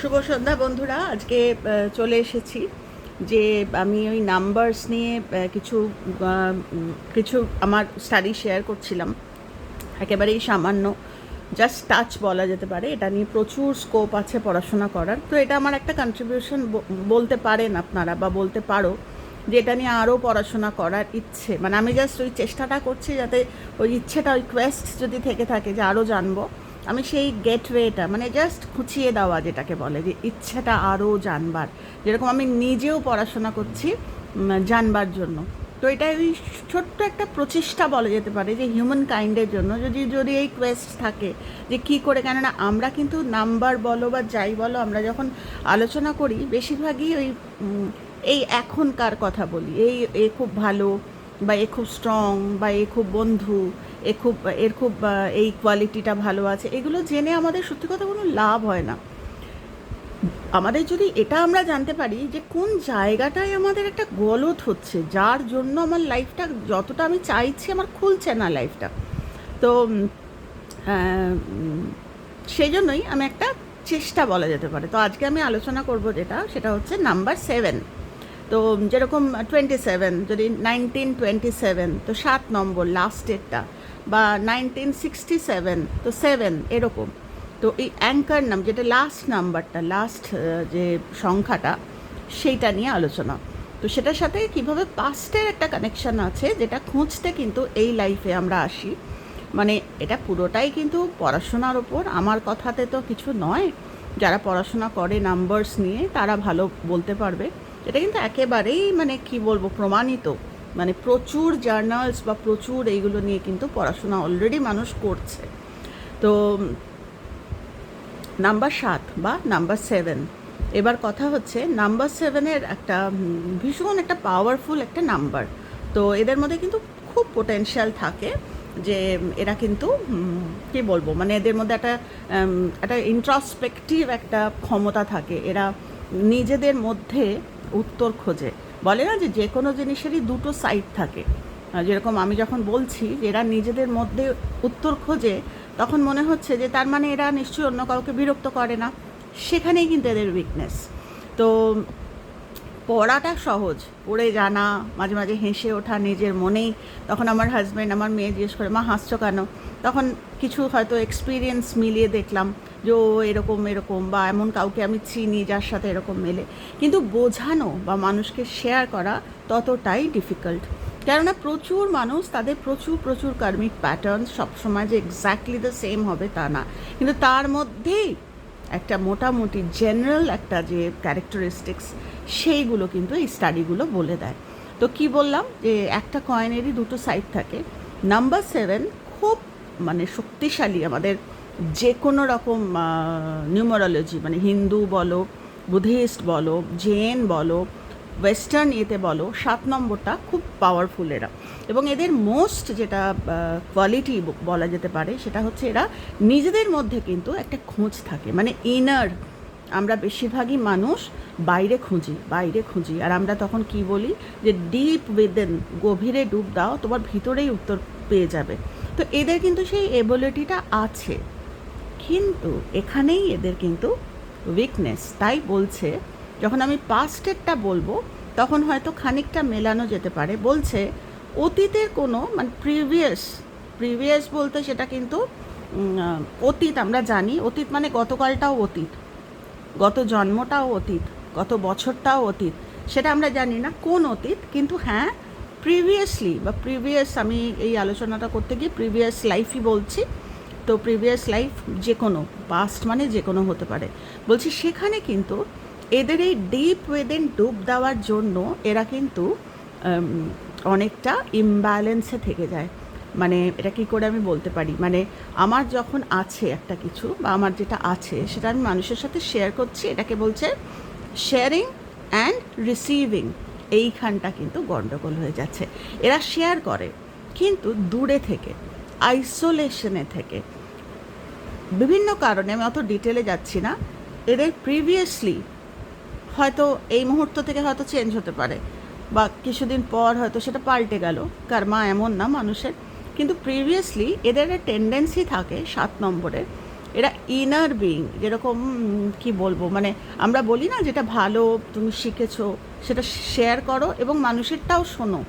শুভ সন্ধ্যা বন্ধুরা, আজকে চলে এসেছি যে আমি ওই নাম্বারস নিয়ে কিছু কিছু আমার স্টাডি শেয়ার করছিলাম। একেবারেই সামান্য জাস্ট টাচ বলা যেতে পারে। এটা নিয়ে প্রচুর স্কোপ আছে পড়াশোনা করার। তো এটা আমার একটা কন্ট্রিবিউশন বলতে পারেন আপনারা বা বলতে পারো যে এটা নিয়ে আরও পড়াশোনা করার ইচ্ছে। মানে আমি জাস্ট ওই চেষ্টাটা করছি যাতে ওই ইচ্ছেটা, ওই কোয়েস্ট যদি থেকে থাকে যে আরও জানব। আমি সেই গেটওয়েটা মানে জাস্ট খুঁচিয়ে দেওয়া যেটাকে বলে, যে ইচ্ছাটা আরও জানবার। যেরকম আমি নিজেও পড়াশোনা করছি জানবার জন্য। তো এটা ওই ছোট্ট একটা প্রচেষ্টা বলা যেতে পারে যে হিউম্যান কাইন্ডের জন্য। যদি যদি এই কোয়েস্ট থাকে, যে কি করে, কেননা আমরা কিন্তু নাম্বার বলো বা যাই বলো, আমরা যখন আলোচনা করি, বেশিরভাগই ওই এই এখনকার কথা বলি। এই, এ খুব ভালো বা এ খুব স্ট্রং বা এ খুব বন্ধু। এ খুব, এর খুব এই কোয়ালিটিটা ভালো আছে। এগুলো জেনে আমাদের সত্যি কথা কোনো লাভ হয় না। আমাদের যদি এটা আমরা জানতে পারি যে কোন জায়গাটায় আমাদের একটা গলত হচ্ছে, যার জন্য আমার লাইফটা যতটা আমি চাইছি আমার খুলছে না লাইফটা তো সেই জন্যই আমি একটা চেষ্টা বলা যেতে পারে। তো আজকে আমি আলোচনা করব যেটা, সেটা হচ্ছে নাম্বার সেভেন তো যেরকম টোয়েন্টি সেভেন যদি নাইনটিন টোয়েন্টি সেভেন তো সাত নম্বর লাস্টেরটা বা নাইনটিন সিক্সটি সেভেন তো সেভেন এরকম। তো এই অ্যাঙ্কার নাম যেটা লাস্ট নাম্বারটা লাস্ট যে সংখ্যাটা, সেইটা নিয়ে আলোচনা। তো সেটার সাথে কীভাবে পাস্টের একটা কানেকশন আছে, যেটা খুঁজতে কিন্তু এই লাইফে আমরা আসি। মানে এটা পুরোটাই কিন্তু পড়াশোনার ওপর, আমার কথাতে তো কিছু নয়। যারা পড়াশোনা করে নাম্বারস নিয়ে, তারা ভালো বলতে পারবে। এটা কিন্তু একেবারেই মানে কি বলব, প্রমাণিত। মানে প্রচুর জার্নালস বা প্রচুর এইগুলো নিয়ে কিন্তু পড়াশোনা অলরেডি মানুষ করছে। তো নাম্বার সাত বা নাম্বার সেভেন এবার কথা হচ্ছে নাম্বার সেভেনের একটা ভীষণ একটা পাওয়ারফুল একটা নাম্বার তো এদের মধ্যে কিন্তু খুব পোটেনশিয়াল থাকে যে এরা কিন্তু কি বলব মানে এদের মধ্যে একটা একটা ইন্ট্রসপেক্টিভ একটা ক্ষমতা থাকে। এরা নিজেদের মধ্যে উত্তর খোঁজে। বলে না যে যে কোনো জিনিসেরই দুটো সাইড থাকে। যেরকম আমি যখন বলছি যে এরা নিজেদের মধ্যে উত্তর খোঁজে, তখন মনে হচ্ছে যে তার মানে এরা নিশ্চয়ই অন্য কাউকে বিরক্ত করে না। সেখানেই কিন্তু এদের উইকনেস তো পড়াটা সহজ। পড়ে জানা, মাঝে মাঝে হেসে ওঠা নিজের মনেই। তখন আমার হাজব্যান্ড আমার মেয়ে জিজ্ঞেস করে, মা, হাসছো কেন? তখন কিছু হয়তো এক্সপিরিয়েন্স মিলিয়ে দেখলাম। যে ও এরকম এরকম, বা এমন কাউকে আমি চিনি যার সাথে এরকম মেলে। কিন্তু বোঝানো বা মানুষকে শেয়ার করা ততটাই ডিফিকাল্ট কেননা প্রচুর মানুষ তাদের প্রচুর প্রচুর কার্মিক প্যাটার্ন সবসময় যে এক্স্যাক্টলি দ্য সেম হবে তা না। কিন্তু তার মধ্যেই একটা মোটামুটি জেনারেল একটা যে ক্যারেক্টারিস্টিক্স সেইগুলো কিন্তু এই স্টাডিগুলো বলে দেয়। তো কি বললাম? যে একটা কয়েনেরই দুটো সাইড থাকে। নাম্বার সেভেন খুব মানে শক্তিশালী আমাদের যে কোনো রকম নিউমারোলজি মানে হিন্দু বলো বুদ্ধিস্ট বলো, জেন বলো ওয়েস্টার্ন ইয়েতে বলো, সাত নম্বরটা খুব পাওয়ারফুল এরা। এবং এদের মোস্ট যেটা কোয়ালিটি বলা যেতে পারে, সেটা হচ্ছে এরা নিজেদের মধ্যে কিন্তু একটা খোঁজ থাকে। মানে ইনার আমরা বেশিরভাগই মানুষ বাইরে খুঁজি বাইরে খুঁজি। আর আমরা তখন কি বলি? যে ডিপ উইদেন গভীরে ডুব দাও, তোমার ভিতরেই উত্তর পেয়ে যাবে। তো এদের কিন্তু সেই এবিলিটিটা আছে। কিন্তু এখানেই এদের কিন্তু উইকনেস তাই বলছে, যখন আমি পাস্টেরটা বলব, তখন হয়তো খানিকটা মেলানো যেতে পারে। বলছে, অতীতের কোনো মানে প্রিভিয়াস প্রিভিয়াস বলতে সেটা কিন্তু অতীত আমরা জানি। অতীত মানে গতকালটাও অতীত, গত জন্মটাও অতীত, গত বছরটাও অতীত। সেটা আমরা জানি না কোন অতীত, কিন্তু হ্যাঁ প্রিভিয়াসলি বা প্রিভিয়াস আমি এই আলোচনাটা করতে গিয়ে প্রিভিয়াস লাইফই বলছি। তো প্রিভিয়াস লাইফ যে কোনো পাস্ট মানে যে কোনো হতে পারে। বলছি সেখানে কিন্তু এদের এই ডিপ ওয়েদেন ডুব দেওয়ার জন্য এরা কিন্তু অনেকটা ইমব্যালেন্সে থেকে যায়। মানে এটা কী করে আমি বলতে পারি? মানে আমার যখন আছে একটা কিছু বা আমার যেটা আছে, সেটা আমি মানুষের সাথে শেয়ার করছি, এটাকে বলছে শেয়ারিং অ্যান্ড রিসিভিং এইখানটা কিন্তু গণ্ডগোল হয়ে যাচ্ছে। এরা শেয়ার করে, কিন্তু দূরে থেকে আইসোলেশনে থেকে বিভিন্ন কারণে, আমি অত ডিটেলে যাচ্ছি না। এদের প্রিভিয়াসলি হয়তো এই মুহূর্ত থেকে হয়তো চেঞ্জ হতে পারে বা কিছুদিন পর হয়তো সেটা পাল্টে গেল। কারমা এমন না মানুষের। কিন্তু প্রিভিয়াসলি এদের একটা টেন্ডেন্সি থাকে সাত নম্বরে। এরা ইনার বিং যেরকম কি বলব মানে আমরা বলি না যেটা ভালো, তুমি শিখেছো, সেটা শেয়ার করো এবং মানুষেরটাও শোনো।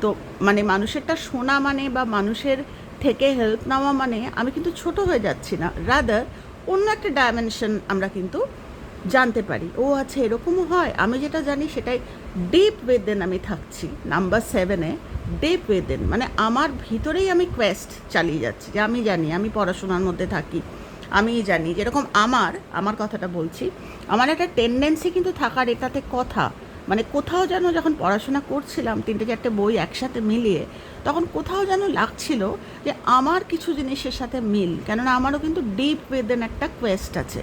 তো মানে মানুষেরটা শোনা মানে বা মানুষের থেকে হেল্প নেওয়া মানে আমি কিন্তু ছোট হয়ে যাচ্ছি না। রাদার অন্য একটা ডাইমেনশন আমরা কিন্তু জানতে পারি। ও আচ্ছা এরকমও হয়। আমি যেটা জানি সেটাই ডিপ উইদেন আমি থাকছি। নাম্বার সেভেনে ডিপ উইদেন মানে আমার ভিতরেই আমি কোয়েস্ট চালিয়ে যাচ্ছি। যে আমি জানি, আমি পড়াশোনার মধ্যে থাকি আমি জানি। যেরকম আমার আমার কথাটা বলছি, আমার একটা টেন্ডেন্সি কিন্তু থাকার এটাতে কথা। মানে কোথাও যেন যখন পড়াশোনা করছিলাম, তিনটে চারটে বই একসাথে মিলিয়ে, তখন কোথাও যেন লাগছিল যে আমার কিছু জিনিসের সাথে মিল, কেননা আমারও কিন্তু ডিপ উইদেন একটা কোয়েস্ট আছে।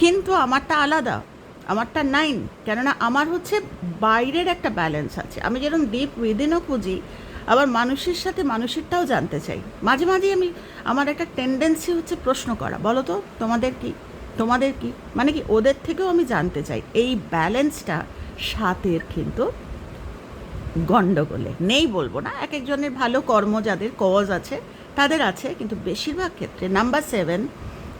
কিন্তু আমারটা আলাদা, আমারটা নাইন কেননা আমার হচ্ছে বাইরের একটা ব্যালেন্স আছে। আমি যেরকম ডিপ উইদিনও খুঁজি, আবার মানুষের সাথে মানুষেরটাও জানতে চাই। মাঝে মাঝে আমি, আমার একটা টেন্ডেন্সি হচ্ছে প্রশ্ন করা। বলো তো, তোমাদের কি? তোমাদের কি? মানে কি ওদের থেকেও আমি জানতে চাই। এই ব্যালেন্সটা সাতের কিন্তু গণ্ডগোলে নেই বলব না এক একজনের ভালো কর্ম যাদের কজ আছে, তাদের আছে, কিন্তু বেশিরভাগ ক্ষেত্রে নাম্বার সেভেন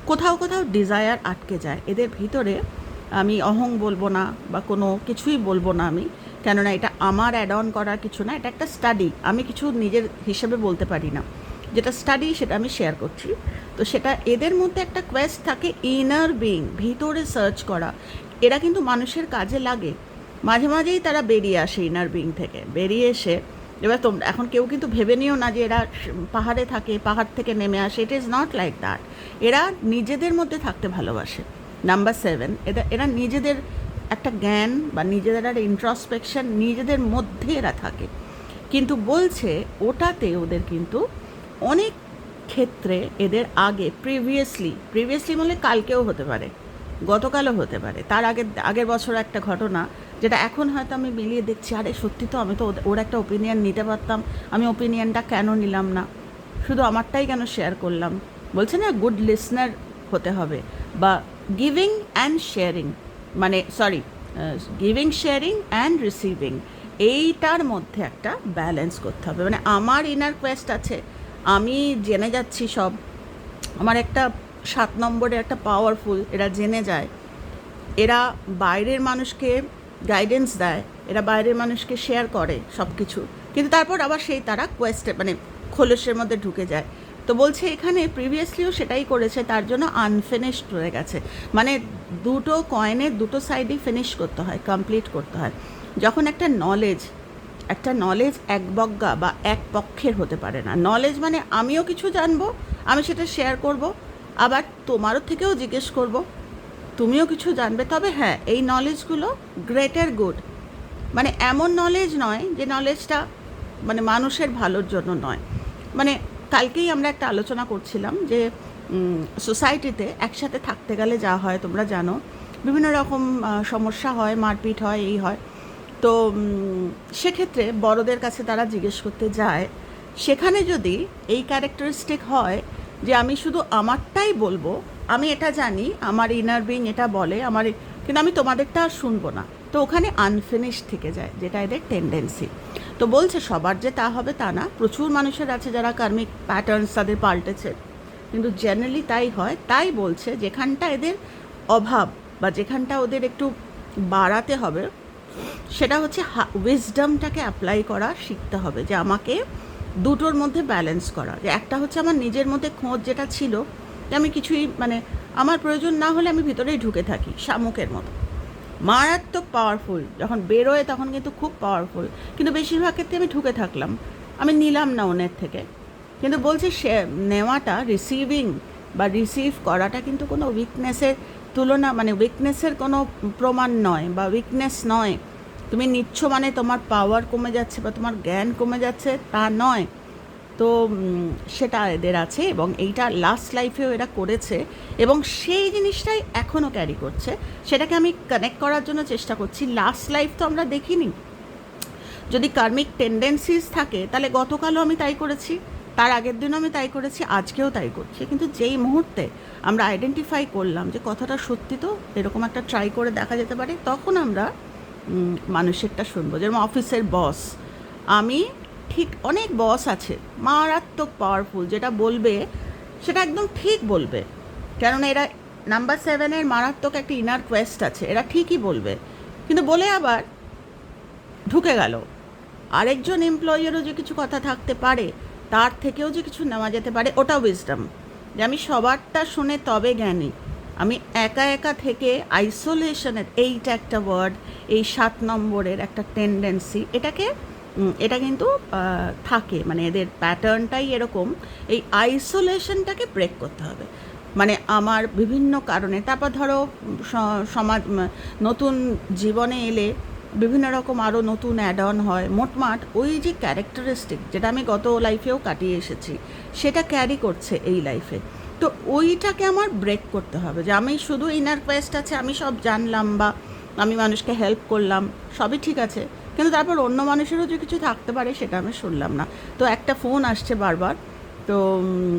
কোথাও কোথাও ডিজায়ার আটকে যায়। এদের ভিতরে আমি অহং বলব না বা কোনো কিছুই বলব না আমি, কেননা এটা আমার অ্যাড অন করার কিছু না, এটা একটা স্টাডি আমি কিছু নিজের হিসেবে বলতে পারি না। যেটা স্টাডি সেটা আমি শেয়ার করছি। তো সেটা এদের মধ্যে একটা কোয়েস্ট থাকে ইনার বিং ভিতরে সার্চ করা। এরা কিন্তু মানুষের কাজে লাগে। মাঝে মাঝেই তারা বেরিয়ে আসে ইনার বিং থেকে। বেরিয়ে এসে, এবার তোমরা এখন কেউ কিন্তু ভেবে নিও না যে এরা পাহাড়ে থাকে, পাহাড় থেকে নেমে আসে। It is not like that এরা নিজেদের মধ্যে থাকতে ভালোবাসে। নাম্বার সেভেন এরা এরা নিজেদের একটা জ্ঞান বা নিজেদের একটা ইন্ট্রসপেকশন নিজেদের মধ্যে এরা থাকে। কিন্তু বলছে, ওটাতে ওদের কিন্তু অনেক ক্ষেত্রে এদের আগে প্রিভিয়াসলি প্রিভিয়াসলি বললে কালকেও হতে পারে, গতকালও হতে পারে। তার আগের আগের বছর একটা ঘটনা যেটা এখন হয়তো আমি মিলিয়ে দেখছি, আরে সত্যি তো আমি তো ওর একটা ওপিনিয়ন নিতে পারতাম, আমি ওপিনিয়নটা কেন নিলাম না? শুধু আমারটাই কেন শেয়ার করলাম? বলছে না গুড লিসনার হতে হবে বা গিভিং অ্যান্ড শেয়ারিং মানে sorry giving sharing and receiving এইটার মধ্যে একটা ব্যালেন্স করতে হবে। মানে আমার ইনার কোয়েস্ট আছে আমি জেনে যাচ্ছি সব। আমার একটা সাত নম্বরে একটা পাওয়ারফুল এরা জেনে যায়। এরা বাইরের মানুষকে গাইডেন্স দেয়, এরা বাইরের মানুষকে শেয়ার করে সব কিছু কিন্তু তারপর আবার সেই তারা কোয়েস্টে মানে খোলসের মধ্যে ঢুকে যায়। তো বলছে এখানে প্রিভিয়াসলিও সেটাই করেছে, তার জন্য আনফিনিশড রয়ে গেছে। মানে দুটো কয়েনের দুটো সাইডই ফিনিশ করতে হয় কমপ্লিট করতে হয়। যখন একটা নলেজ একটা নলেজ এক বজ্ঞা বা এক পক্ষের হতে পারে না। নলেজ মানে আমিও কিছু জানব, আমি সেটা শেয়ার করব, আবার তোমারও থেকেও জিজ্ঞেস করব, তুমিও কিছু জানবে। তবে হ্যাঁ এই নলেজগুলো গ্রেটার গুড মানে এমন নলেজ নয় যে নলেজটা মানে মানুষের ভালোর জন্য নয়। মানে কালকেই আমরা একটা আলোচনা করছিলাম যে সোসাইটিতে একসাথে থাকতে গেলে যা হয়, তোমরা জানো। বিভিন্ন রকম সমস্যা হয়, মারপিট হয়, এই হয়। তো সেক্ষেত্রে বড়দের কাছে তারা জিজ্ঞেস করতে যায়, সেখানে যদি এই ক্যারেক্টারিস্টিক হয় যে আমি শুধু আমারটাই বলব, আমি এটা জানি, আমার ইনার বিং এটা বলে, আমার কিন্তু আমি তোমাদেরটা আর শুনব না। তো ওখানে আনফিনিশ থেকে যায়, যেটা এদের টেন্ডেন্সি তো বলছে, সবার যে তা হবে তা না, প্রচুর মানুষের আছে যারা কার্মিক প্যাটার্নস তাদের পাল্টেছে। কিন্তু জেনারেলি তাই হয়, তাই বলছে, যেখানটা এদের অভাব বা যেখানটা ওদের একটু বাড়াতে হবে সেটা হচ্ছে উইজডমটাকে অ্যাপ্লাই করা শিখতে হবে যে আমাকে দুটোর মধ্যে ব্যালেন্স করা। যে একটা হচ্ছে আমার নিজের মধ্যে খোঁজ যেটা ছিল যে আমি কিছুই মানে আমার প্রয়োজন না হলে আমি ভিতরেই ঢুকে থাকি শামুকের মতো। মারাত্মক পাওয়ারফুল যখন বেরোয় তখন কিন্তু খুব পাওয়ারফুল কিন্তু বেশিরভাগ ক্ষেত্রে আমি ঢুকে থাকলাম। আমি নিলাম না ওনের থেকে। কিন্তু বলছে সে, নেওয়াটা রিসিভিং বা রিসিভ করাটা কিন্তু কোনো উইকনেসের তুলনা মানে উইকনেসের কোনো প্রমাণ নয় বা উইকনেস নয়। তুমি নিচ্ছ মানে তোমার পাওয়ার কমে যাচ্ছে বা তোমার জ্ঞান কমে যাচ্ছে, তা নয়। তো সেটা এদের আছে এবং এইটা লাস্ট লাইফেও এরা করেছে এবং সেই জিনিসটাই এখনও ক্যারি করছে। সেটাকে আমি কানেক্ট করার জন্য চেষ্টা করছি। লাস্ট লাইফ তো আমরা দেখিনি। যদি কার্মিক টেন্ডেন্সিস থাকে, তাহলে গতকালও আমি তাই করেছি। তার আগের দিনও আমি তাই করেছি, আজকেও তাই করছি। কিন্তু যেই মুহূর্তে আমরা আইডেন্টিফাই করলাম যে কথাটা সত্যি তো, এরকম একটা ট্রাই করে দেখা যেতে পারে, তখন আমরা মানুষেরটা শুনব। যেরকম অফিসের বস আমি ঠিক অনেক বস আছে, মারাত্মক পাওয়ারফুল যেটা বলবে, সেটা একদম ঠিক বলবে। কেননা এরা নাম্বার সেভেনের মারাত্মক একটা ইনার কোয়েস্ট আছে, এরা ঠিকই বলবে। কিন্তু বলে আবার ঢুকে গেল। আরেকজন এমপ্লয়েরও যে কিছু কথা থাকতে পারে তার থেকেও যে কিছু নেওয়া যেতে পারে, ওটা উইজডম যে আমি সবারটা শুনে তবে জ্ঞানী। আমি একা একা থেকে আইসোলেশনের এইটা একটা ওয়ার্ড এই সাত নম্বরের একটা টেন্ডেন্সি এটাকে এটা কিন্তু থাকে। মানে এদের প্যাটার্নটাই এরকম। এই আইসোলেশনটাকে ব্রেক করতে হবে। মানে আমার বিভিন্ন কারণে, তারপর ধরো সমাজ নতুন জীবনে এলে বিভিন্ন রকম আরও নতুন অ্যাড অন হয়। মোটমাট ওই যে ক্যারেক্টারিস্টিক যেটা আমি গত লাইফেও কাটিয়ে এসেছি, সেটা ক্যারি করছে এই লাইফে তো ওইটাকে আমার ব্রেক করতে হবে যে আমি শুধু ইনার কোয়েস্ট আছে, আমি সব জানলাম বা আমি মানুষকে হেল্প করলাম, সবই ঠিক আছে। কিন্তু তারপর অন্য মানুষেরও যে কিছু থাকতে পারে, সেটা আমি শুনলাম না। তো একটা ফোন আসছে বারবার। তো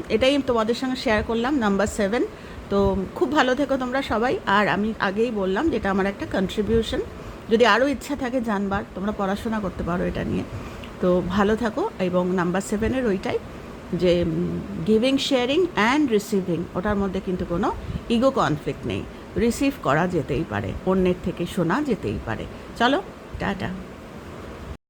এটাই তোমাদের সঙ্গে শেয়ার করলাম নাম্বার সেভেন তো, খুব ভালো থেকো তোমরা সবাই। আর আমি আগেই বললাম যেটা আমার একটা কন্ট্রিবিউশন যদি আরও ইচ্ছা থাকে জানবার, তোমরা পড়াশোনা করতে পারো এটা নিয়ে। তো ভালো থাকো, এবং নাম্বার সেভেনের ওইটাই যে গিভিং শেয়ারিং অ্যান্ড রিসিভিং ওটার মধ্যে কিন্তু কোনো ইগো কনফ্লিক্ট নেই। রিসিভ করা যেতেই পারে, অন্যের থেকে শোনা যেতেই পারে। চলো, টাটা।